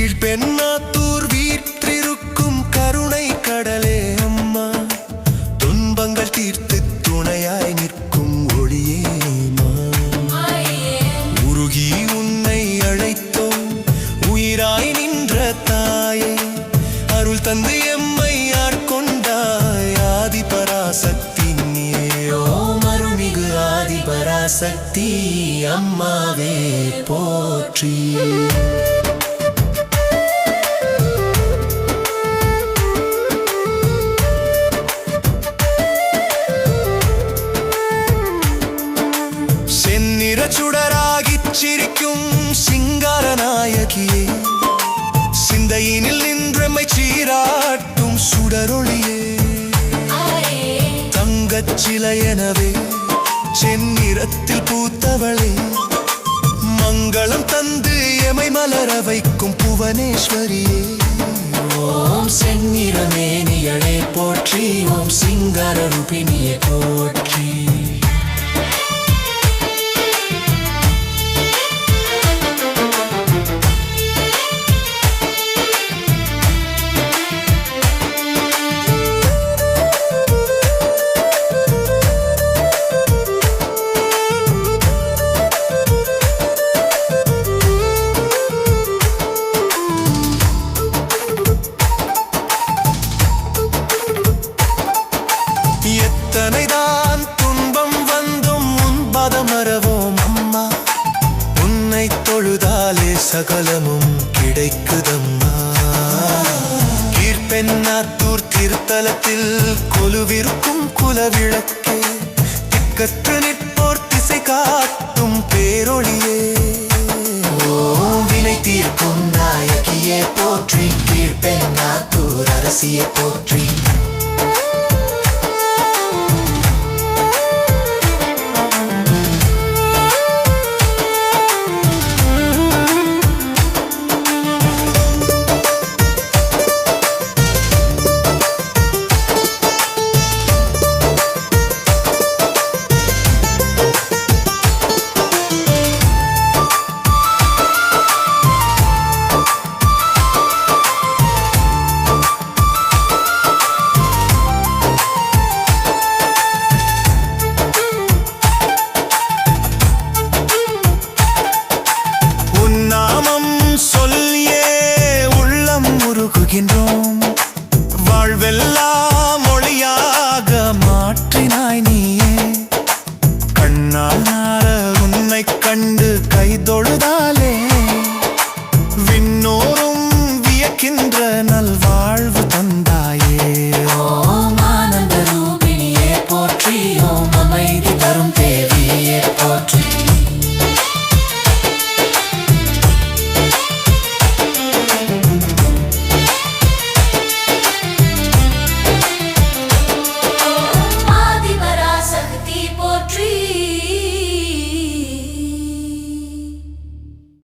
கீழ்பெண்ணாத்தூர் வீற்றிருக்கும் கருணை கடலே அம்மா. துன்பங்கள் தீர்த்து துணையாய் நிற்கும் ஒளியே உருகி உன்னை அழைத்தோம் உயிராய் நின்ற தாயே. அருள் தந்து எம்மை ஆட்கொண்டாய் ஆதி பராசக்தி நீயே அம்மாவே போற்றி. சுடராகிச் சிரிக்கும் சிங்கார நாயகியே சிந்தையினில் நின்றமை சீராட்டும் சுடரொளியே. தங்கச் சிலையெனவே செந்நிறத்தில் பூத்தவளே மங்களம் தந்து எமை மலர வைக்கும் புவனேஸ்வரியே. ஓம் செந்நிறமேனியளே போற்றி ஓம் சிங்கார ரூபினியே போற்றி. கிடைக்குதம்மா. கீழ்பெண்ணாத்தூர் திருத்தலத்தில் கொலுவிருக்கும் குலவிளக்கே திக்கற்று நிற்போர் திசை காட்டும் பேரொழியே. வினை தீர்க்கும் நாயகியே போற்றி கீழ்பெண்ணாத்தூர் அரசியே போற்றி. கண்டு கைதொழுதாலே விண்ணோரும் வியக்கின்ற நல்வாழ்வு